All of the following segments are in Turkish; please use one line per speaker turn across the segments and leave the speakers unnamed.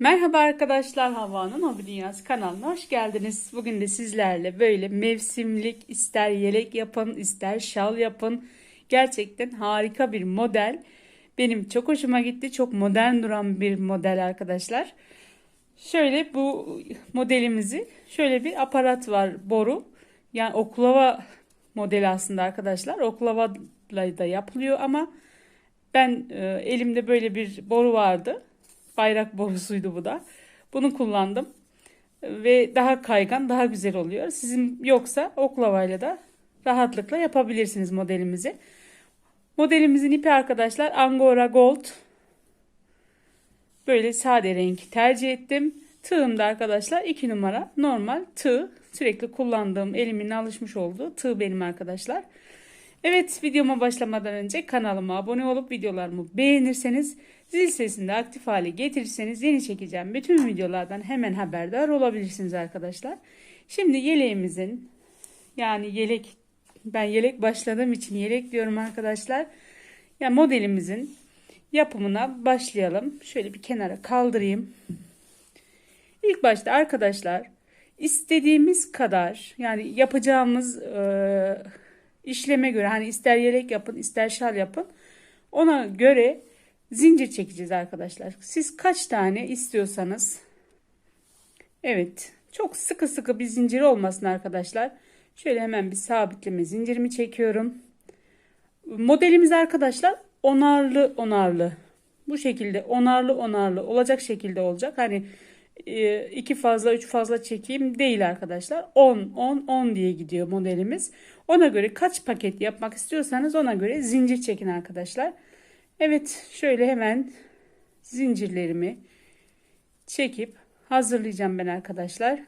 Merhaba arkadaşlar Havva'nın Hobi Dünyası kanalına hoş geldiniz. Bugün de sizlerle böyle mevsimlik ister yelek yapın ister şal yapın. Gerçekten harika bir model. Benim çok hoşuma gitti. Çok modern duran bir model arkadaşlar. Şöyle bu modelimizi şöyle bir aparat var boru. Yani oklava modeli aslında arkadaşlar. Oklavayla da yapılıyor ama ben e, elimde böyle bir boru vardı. Bayrak borusuydu bu da. Bunu kullandım. Ve daha kaygan, daha güzel oluyor. Sizin yoksa oklavayla da rahatlıkla yapabilirsiniz modelimizi. Modelimizin ipi arkadaşlar Angora Gold. Böyle sade renk tercih ettim. Tığım da arkadaşlar 2 numara normal tığ. Sürekli kullandığım elimin alışmış olduğu tığ benim arkadaşlar. Evet videoma başlamadan önce kanalıma abone olup videolarımı beğenirseniz zil sesini de aktif hale getirirseniz yeni çekeceğim bütün videolardan hemen haberdar olabilirsiniz arkadaşlar. Şimdi yeleğimizin yani yelek ben yelek başladığım için yelek diyorum arkadaşlar. Yani modelimizin yapımına başlayalım. Şöyle bir kenara kaldırayım. İlk başta arkadaşlar istediğimiz kadar yani yapacağımız e, işleme göre hani ister yelek yapın ister şal yapın ona göre zincir çekeceğiz arkadaşlar. Siz kaç tane istiyorsanız evet çok sıkı sıkı bir zincir olmasın arkadaşlar. Şöyle hemen bir sabitleme zincirimi çekiyorum. Modelimiz arkadaşlar onarlı onarlı bu şekilde onarlı onarlı olacak şekilde olacak. Hani e, iki fazla üç fazla çekeyim değil arkadaşlar. 10 10 10 diye gidiyor modelimiz. Ona göre kaç paket yapmak istiyorsanız ona göre zincir çekin arkadaşlar. Evet şöyle hemen zincirlerimi çekip hazırlayacağım ben arkadaşlar.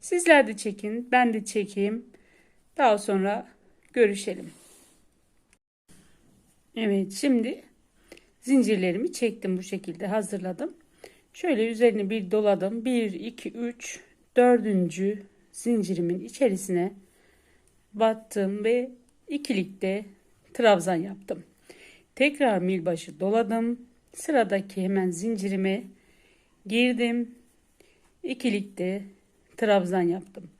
Sizler de çekin ben de çekeyim. Daha sonra görüşelim. Evet şimdi zincirlerimi çektim bu şekilde hazırladım. Şöyle üzerine bir doladım. 1, 2, 3, 4. zincirimin içerisine battım ve ikilikte trabzan yaptım. Tekrar milbaşı doladım. Sıradaki hemen zincirime girdim. İkilikte trabzan yaptım.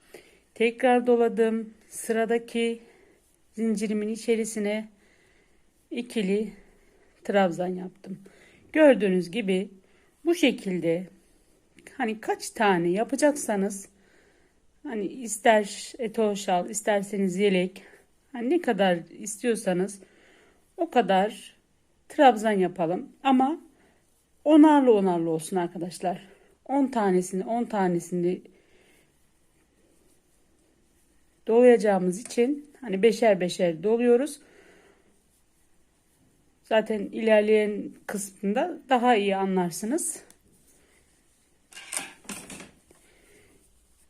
Tekrar doladım. Sıradaki zincirimin içerisine ikili trabzan yaptım. Gördüğünüz gibi bu şekilde hani kaç tane yapacaksanız hani ister eto şal isterseniz yelek hani ne kadar istiyorsanız o kadar trabzan yapalım ama onarlı onarlı olsun arkadaşlar 10 tanesini 10 tanesini dolayacağımız için hani beşer beşer doluyoruz Zaten ilerleyen kısmında daha iyi anlarsınız.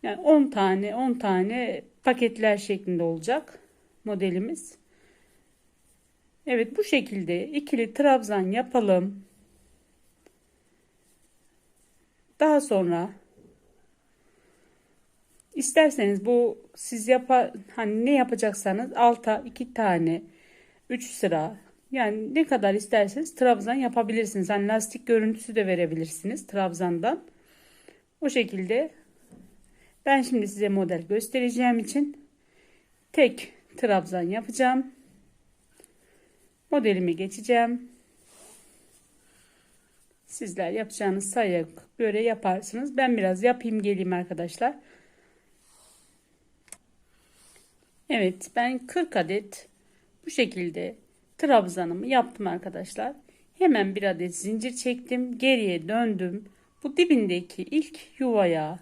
Yani 10 tane 10 tane paketler şeklinde olacak modelimiz. Evet bu şekilde ikili trabzan yapalım. Daha sonra isterseniz bu siz yapar hani ne yapacaksanız alta iki tane 3 sıra yani ne kadar isterseniz trabzan yapabilirsiniz. Hani lastik görüntüsü de verebilirsiniz trabzandan. O şekilde ben şimdi size model göstereceğim için tek trabzan yapacağım. Modelimi geçeceğim. Sizler yapacağınız sayıya göre yaparsınız. Ben biraz yapayım geleyim arkadaşlar. Evet ben 40 adet bu şekilde trabzanımı yaptım arkadaşlar. Hemen bir adet zincir çektim. Geriye döndüm. Bu dibindeki ilk yuvaya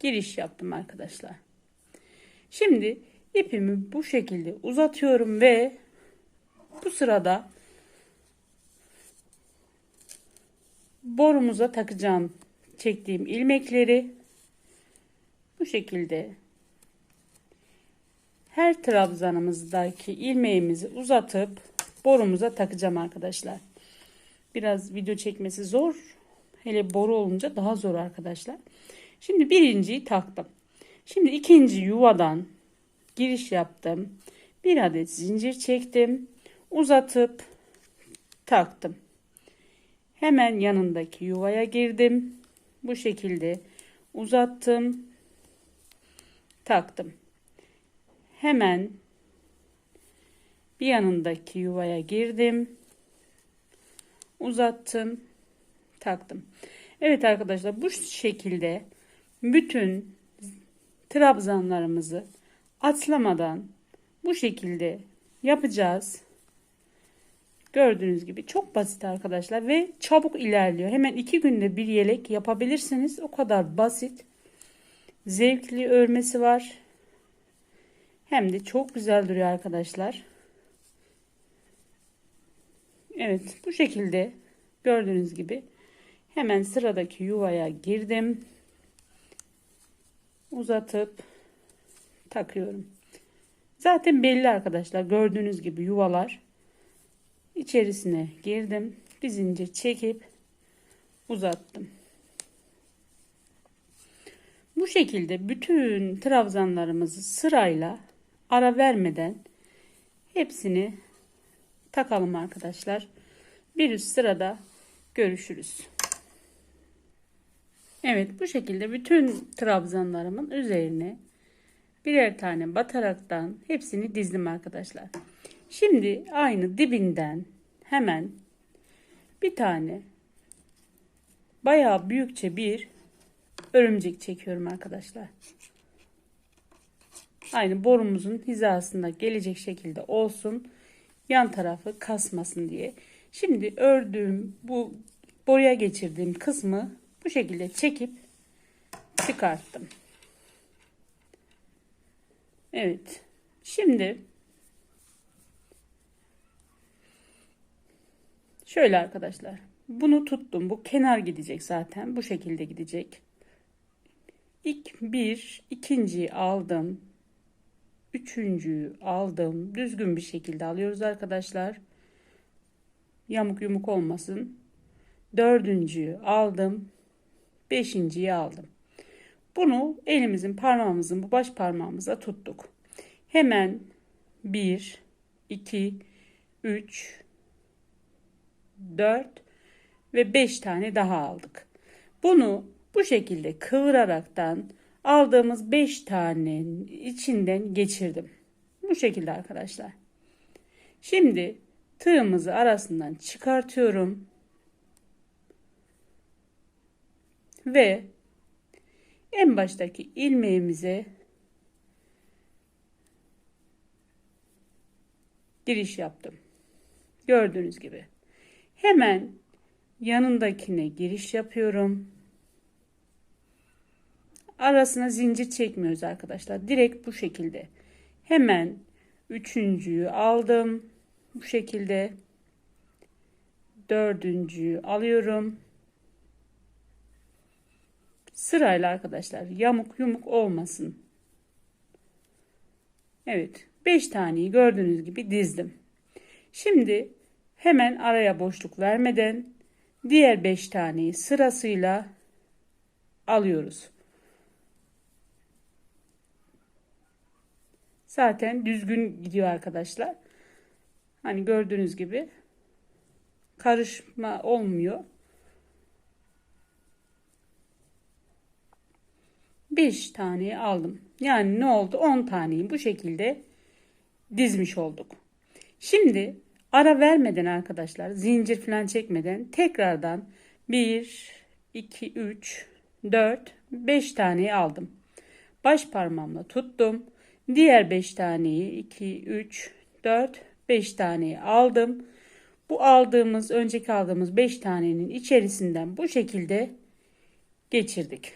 giriş yaptım arkadaşlar. Şimdi ipimi bu şekilde uzatıyorum ve bu sırada borumuza takacağım çektiğim ilmekleri bu şekilde her trabzanımızdaki ilmeğimizi uzatıp borumuza takacağım arkadaşlar. Biraz video çekmesi zor. Hele boru olunca daha zor arkadaşlar. Şimdi birinciyi taktım. Şimdi ikinci yuvadan giriş yaptım. Bir adet zincir çektim. Uzatıp taktım. Hemen yanındaki yuvaya girdim. Bu şekilde uzattım. Taktım. Hemen bir yanındaki yuvaya girdim. Uzattım. Taktım. Evet arkadaşlar bu şekilde bütün trabzanlarımızı atlamadan bu şekilde yapacağız. Gördüğünüz gibi çok basit arkadaşlar ve çabuk ilerliyor. Hemen iki günde bir yelek yapabilirsiniz. O kadar basit. Zevkli örmesi var. Hem de çok güzel duruyor arkadaşlar. Evet bu şekilde gördüğünüz gibi hemen sıradaki yuvaya girdim. Uzatıp takıyorum. Zaten belli arkadaşlar gördüğünüz gibi yuvalar içerisine girdim. Bir zincir çekip uzattım. Bu şekilde bütün trabzanlarımızı sırayla ara vermeden hepsini takalım arkadaşlar. Bir üst sırada görüşürüz. Evet bu şekilde bütün trabzanlarımın üzerine birer tane bataraktan hepsini dizdim arkadaşlar. Şimdi aynı dibinden hemen bir tane bayağı büyükçe bir örümcek çekiyorum arkadaşlar. Aynı borumuzun hizasında gelecek şekilde olsun. Yan tarafı kasmasın diye. Şimdi ördüğüm bu boruya geçirdiğim kısmı bu şekilde çekip çıkarttım. Evet. Şimdi şöyle arkadaşlar. Bunu tuttum. Bu kenar gidecek zaten. Bu şekilde gidecek. İlk bir, ikinciyi aldım. Üçüncüyü aldım. Düzgün bir şekilde alıyoruz arkadaşlar. Yamuk yumuk olmasın. Dördüncüyü aldım. Beşinciyi aldım. Bunu elimizin parmağımızın bu baş parmağımıza tuttuk. Hemen 1, 2, 3, 4 ve 5 tane daha aldık. Bunu bu şekilde kıvıraraktan aldığımız 5 tanenin içinden geçirdim. Bu şekilde arkadaşlar. Şimdi tığımızı arasından çıkartıyorum. Ve en baştaki ilmeğimize giriş yaptım. Gördüğünüz gibi. Hemen yanındakine giriş yapıyorum. Arasına zincir çekmiyoruz arkadaşlar. Direkt bu şekilde. Hemen üçüncüyü aldım. Bu şekilde. Dördüncüyü alıyorum. Sırayla arkadaşlar yamuk yumuk olmasın. Evet 5 taneyi gördüğünüz gibi dizdim. Şimdi hemen araya boşluk vermeden diğer 5 taneyi sırasıyla alıyoruz. Zaten düzgün gidiyor arkadaşlar. Hani gördüğünüz gibi karışma olmuyor. 5 tane aldım. Yani ne oldu? 10 taneyi bu şekilde dizmiş olduk. Şimdi ara vermeden arkadaşlar zincir falan çekmeden tekrardan 1, 2, 3, 4, 5 taneyi aldım. Baş parmağımla tuttum. Diğer 5 taneyi 2, 3, 4, 5 taneyi aldım. Bu aldığımız önceki aldığımız 5 tanenin içerisinden bu şekilde geçirdik.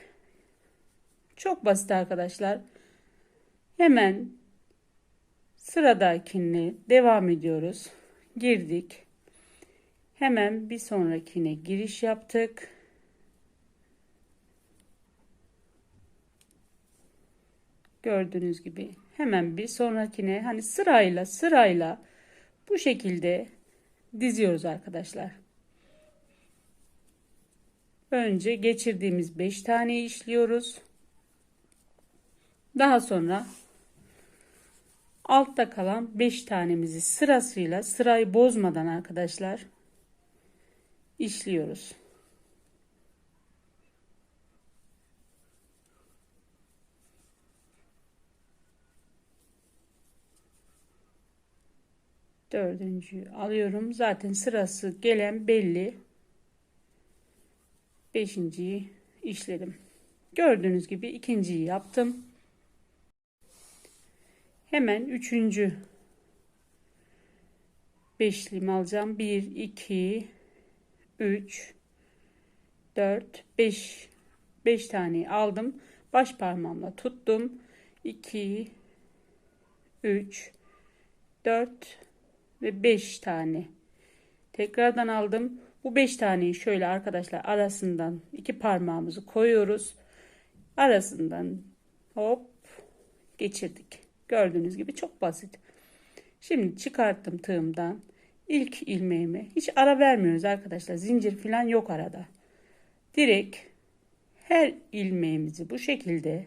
Çok basit arkadaşlar. Hemen sıradakine devam ediyoruz. Girdik. Hemen bir sonrakine giriş yaptık. Gördüğünüz gibi hemen bir sonrakine hani sırayla sırayla bu şekilde diziyoruz arkadaşlar. Önce geçirdiğimiz 5 tane işliyoruz. Daha sonra altta kalan 5 tanemizi sırasıyla sırayı bozmadan arkadaşlar işliyoruz. Dördüncüyü alıyorum. Zaten sırası gelen belli. Beşinciyi işledim. Gördüğünüz gibi ikinciyi yaptım. Hemen üçüncü beşliğimi alacağım. 1, 2, 3, 4, 5. 5 tane aldım. Baş parmağımla tuttum. 2, 3, 4 ve 5 tane. Tekrardan aldım. Bu 5 taneyi şöyle arkadaşlar arasından iki parmağımızı koyuyoruz. Arasından hop geçirdik. Gördüğünüz gibi çok basit. Şimdi çıkarttım tığımdan. ilk ilmeğimi hiç ara vermiyoruz arkadaşlar. Zincir falan yok arada. Direkt her ilmeğimizi bu şekilde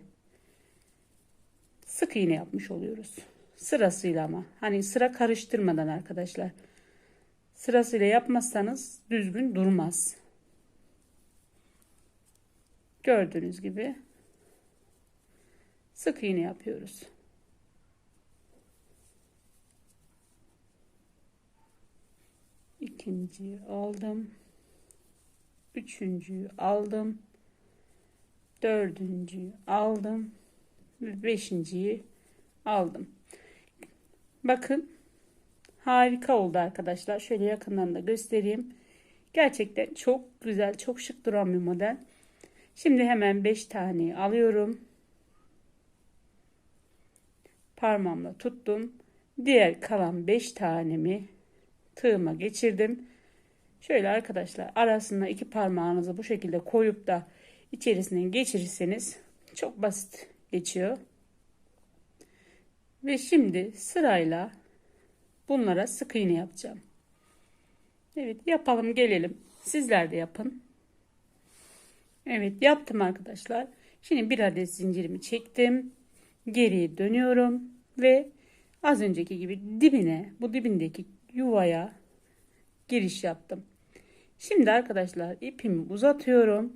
sık iğne yapmış oluyoruz. Sırasıyla ama hani sıra karıştırmadan arkadaşlar. Sırasıyla yapmazsanız düzgün durmaz. Gördüğünüz gibi sık iğne yapıyoruz. İkinciyi aldım. Üçüncüyü aldım. Dördüncüyü aldım. Beşinciyi aldım. Bakın harika oldu arkadaşlar. Şöyle yakından da göstereyim. Gerçekten çok güzel, çok şık duran bir model. Şimdi hemen 5 tane alıyorum. Parmağımla tuttum. Diğer kalan 5 tanemi tığıma geçirdim. Şöyle arkadaşlar arasına iki parmağınızı bu şekilde koyup da içerisinden geçirirseniz çok basit geçiyor. Ve şimdi sırayla bunlara sık iğne yapacağım. Evet yapalım gelelim. Sizler de yapın. Evet yaptım arkadaşlar. Şimdi bir adet zincirimi çektim. Geriye dönüyorum ve az önceki gibi dibine bu dibindeki yuvaya giriş yaptım. Şimdi arkadaşlar ipimi uzatıyorum.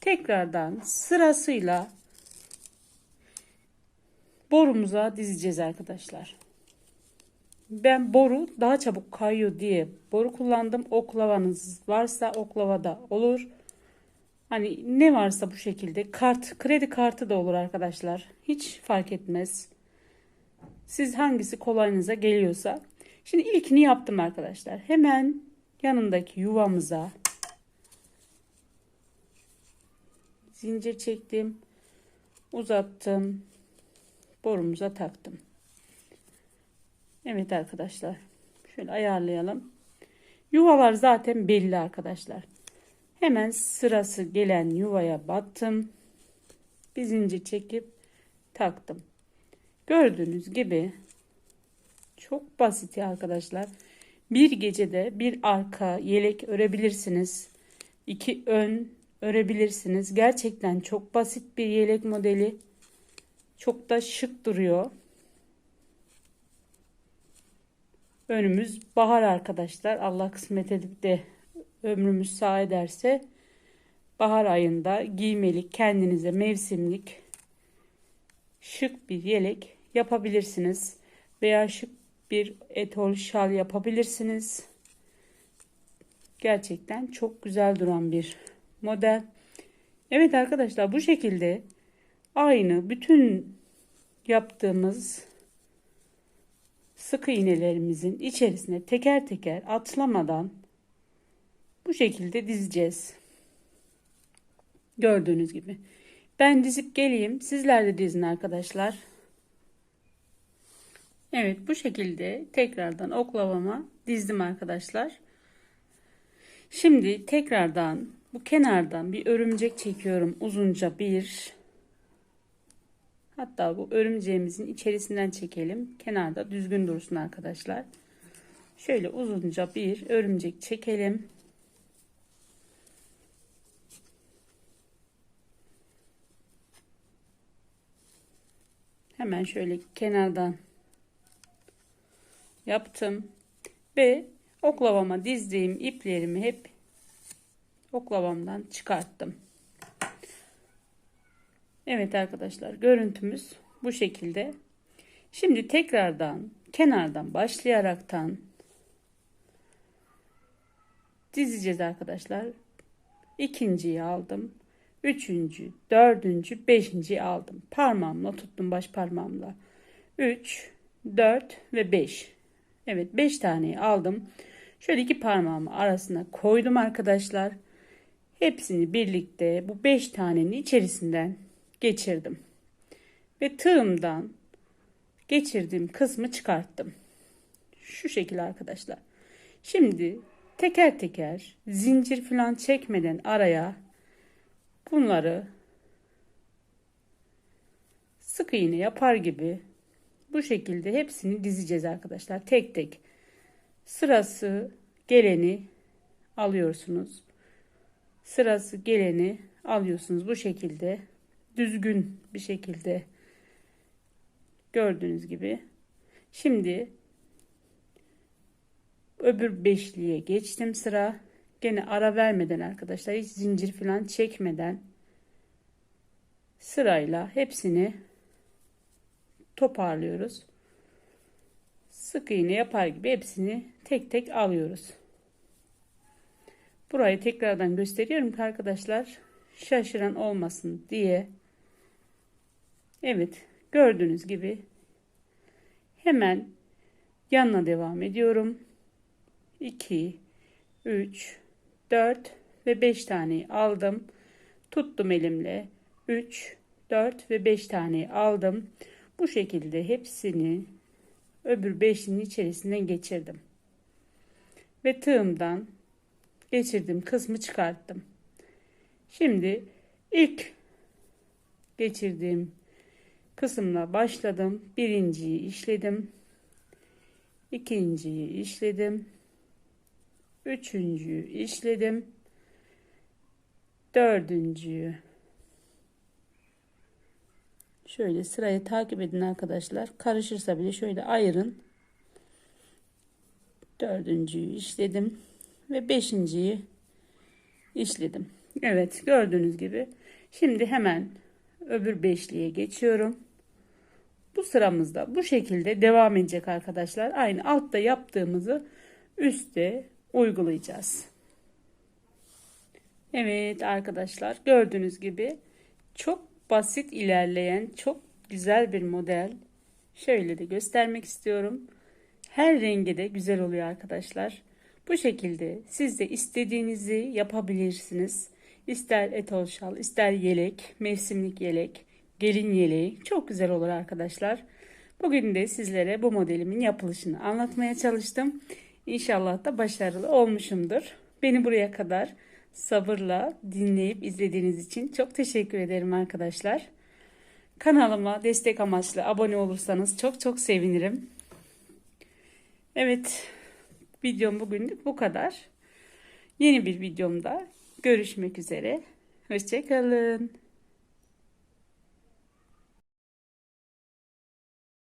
Tekrardan sırasıyla borumuza dizeceğiz arkadaşlar. Ben boru daha çabuk kayıyor diye boru kullandım. Oklavanız varsa oklavada olur. Hani ne varsa bu şekilde kart, kredi kartı da olur arkadaşlar. Hiç fark etmez. Siz hangisi kolayınıza geliyorsa Şimdi ilkini yaptım arkadaşlar. Hemen yanındaki yuvamıza zincir çektim. Uzattım. Borumuza taktım. Evet arkadaşlar. Şöyle ayarlayalım. Yuvalar zaten belli arkadaşlar. Hemen sırası gelen yuvaya battım. Bir zincir çekip taktım. Gördüğünüz gibi çok basit arkadaşlar. Bir gecede bir arka yelek örebilirsiniz. İki ön örebilirsiniz. Gerçekten çok basit bir yelek modeli. Çok da şık duruyor. Önümüz bahar arkadaşlar. Allah kısmet edip de ömrümüz sağ ederse bahar ayında giymelik kendinize mevsimlik şık bir yelek yapabilirsiniz. Veya şık bir etol şal yapabilirsiniz. Gerçekten çok güzel duran bir model. Evet arkadaşlar bu şekilde aynı bütün yaptığımız sık iğnelerimizin içerisine teker teker atlamadan bu şekilde dizeceğiz. Gördüğünüz gibi. Ben dizip geleyim. Sizler de dizin arkadaşlar. Evet bu şekilde tekrardan oklavama dizdim arkadaşlar. Şimdi tekrardan bu kenardan bir örümcek çekiyorum uzunca bir. Hatta bu örümceğimizin içerisinden çekelim. Kenarda düzgün dursun arkadaşlar. Şöyle uzunca bir örümcek çekelim. Hemen şöyle kenardan yaptım ve oklavama dizdiğim iplerimi hep oklavamdan çıkarttım. Evet arkadaşlar görüntümüz bu şekilde. Şimdi tekrardan kenardan başlayaraktan dizeceğiz arkadaşlar. İkinciyi aldım. Üçüncü, dördüncü, beşinciyi aldım. Parmağımla tuttum baş parmağımla. Üç, dört ve beş. Evet beş taneyi aldım. Şöyle iki parmağımı arasına koydum arkadaşlar. Hepsini birlikte bu beş tanenin içerisinden geçirdim. Ve tığımdan geçirdiğim kısmı çıkarttım. Şu şekilde arkadaşlar. Şimdi teker teker zincir falan çekmeden araya bunları sık iğne yapar gibi bu şekilde hepsini dizeceğiz arkadaşlar. Tek tek sırası geleni alıyorsunuz. Sırası geleni alıyorsunuz bu şekilde düzgün bir şekilde gördüğünüz gibi. Şimdi öbür beşliğe geçtim sıra. Gene ara vermeden arkadaşlar hiç zincir falan çekmeden sırayla hepsini toparlıyoruz. Sık iğne yapar gibi hepsini tek tek alıyoruz. Burayı tekrardan gösteriyorum ki arkadaşlar şaşıran olmasın diye. Evet gördüğünüz gibi hemen yanına devam ediyorum. 2 3 4 ve 5 tane aldım. Tuttum elimle. 3 4 ve 5 tane aldım. Bu şekilde hepsini öbür beşinin içerisinden geçirdim. Ve tığımdan geçirdiğim kısmı çıkarttım. Şimdi ilk geçirdiğim kısımla başladım. Birinciyi işledim. ikinciyi işledim. Üçüncüyü işledim. Dördüncüyü şöyle sırayı takip edin arkadaşlar. Karışırsa bile şöyle ayırın. Dördüncüyü işledim. Ve beşinciyi işledim. Evet gördüğünüz gibi. Şimdi hemen öbür beşliğe geçiyorum. Bu sıramızda bu şekilde devam edecek arkadaşlar. Aynı altta yaptığımızı üstte uygulayacağız. Evet arkadaşlar gördüğünüz gibi çok basit ilerleyen çok güzel bir model. Şöyle de göstermek istiyorum. Her rengi de güzel oluyor arkadaşlar. Bu şekilde siz de istediğinizi yapabilirsiniz. İster etol şal, ister yelek, mevsimlik yelek, gelin yeleği çok güzel olur arkadaşlar. Bugün de sizlere bu modelimin yapılışını anlatmaya çalıştım. İnşallah da başarılı olmuşumdur. Beni buraya kadar sabırla dinleyip izlediğiniz için çok teşekkür ederim arkadaşlar. Kanalıma destek amaçlı abone olursanız çok çok sevinirim. Evet, videom bugünlük bu kadar. Yeni bir videomda görüşmek üzere. Hoşçakalın.